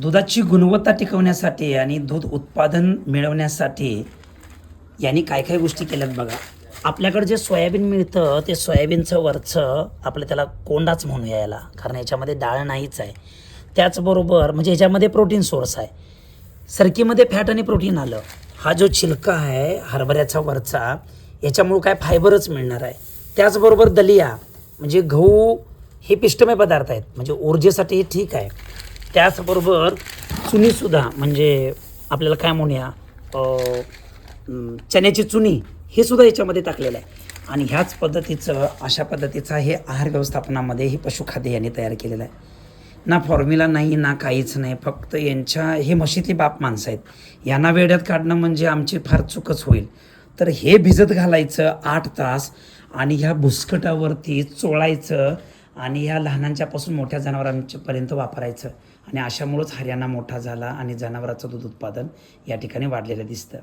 दुधाची गुणवत्ता टिकवण्यासाठी आणि दूध उत्पादन मिळवण्यासाठी यांनी काय काय गोष्टी केल्यात बघा. आपल्याकडे जे सोयाबीन मिळतं ते सोयाबीनचं वरचं आपलं त्याला कोंडाच म्हणूया याला कारण याच्यामध्ये डाळ नाहीच आहे. त्याचबरोबर म्हणजे याच्यामध्ये प्रोटीन सोर्स आहे. सरकीमध्ये फॅट आणि प्रोटीन आलं. हा जो छिलका आहे हरभऱ्याचा वरचा याच्यामुळं काय फायबरच मिळणार आहे. त्याचबरोबर दलिया म्हणजे गहू हे पिष्टमय पदार्थ आहेत. म्हणजे ऊर्जेसाठी हे ठीक आहे. त्याचबरोबर चुनीसुद्धा म्हणजे आपल्याला काय म्हणूया चण्याची चुनी हे सुद्धा याच्यामध्ये टाकलेलं आहे. आणि ह्याच पद्धतीचं अशा पद्धतीचा हे आहार व्यवस्थापनामध्ये हे पशुखाद्य यांनी तयार केलेलं आहे. ना फॉर्म्युला नाही ना काहीच नाही फक्त यांच्या हे मशीतली बाप माणसं आहेत. यांना वेड्यात काढणं म्हणजे आमची फार चूकच होईल. तर हे भिजत घालायचं आठ तास आणि ह्या भुसकटावरती चोळायचं आणि ह्या लहानांच्यापासून मोठ्या जनावरांच्यापर्यंत वापरायचं. आणि अशामुळंच हरियाणा मोठा झाला आणि जनावराचं दूध उत्पादन या ठिकाणी वाढलेलं दिसतं.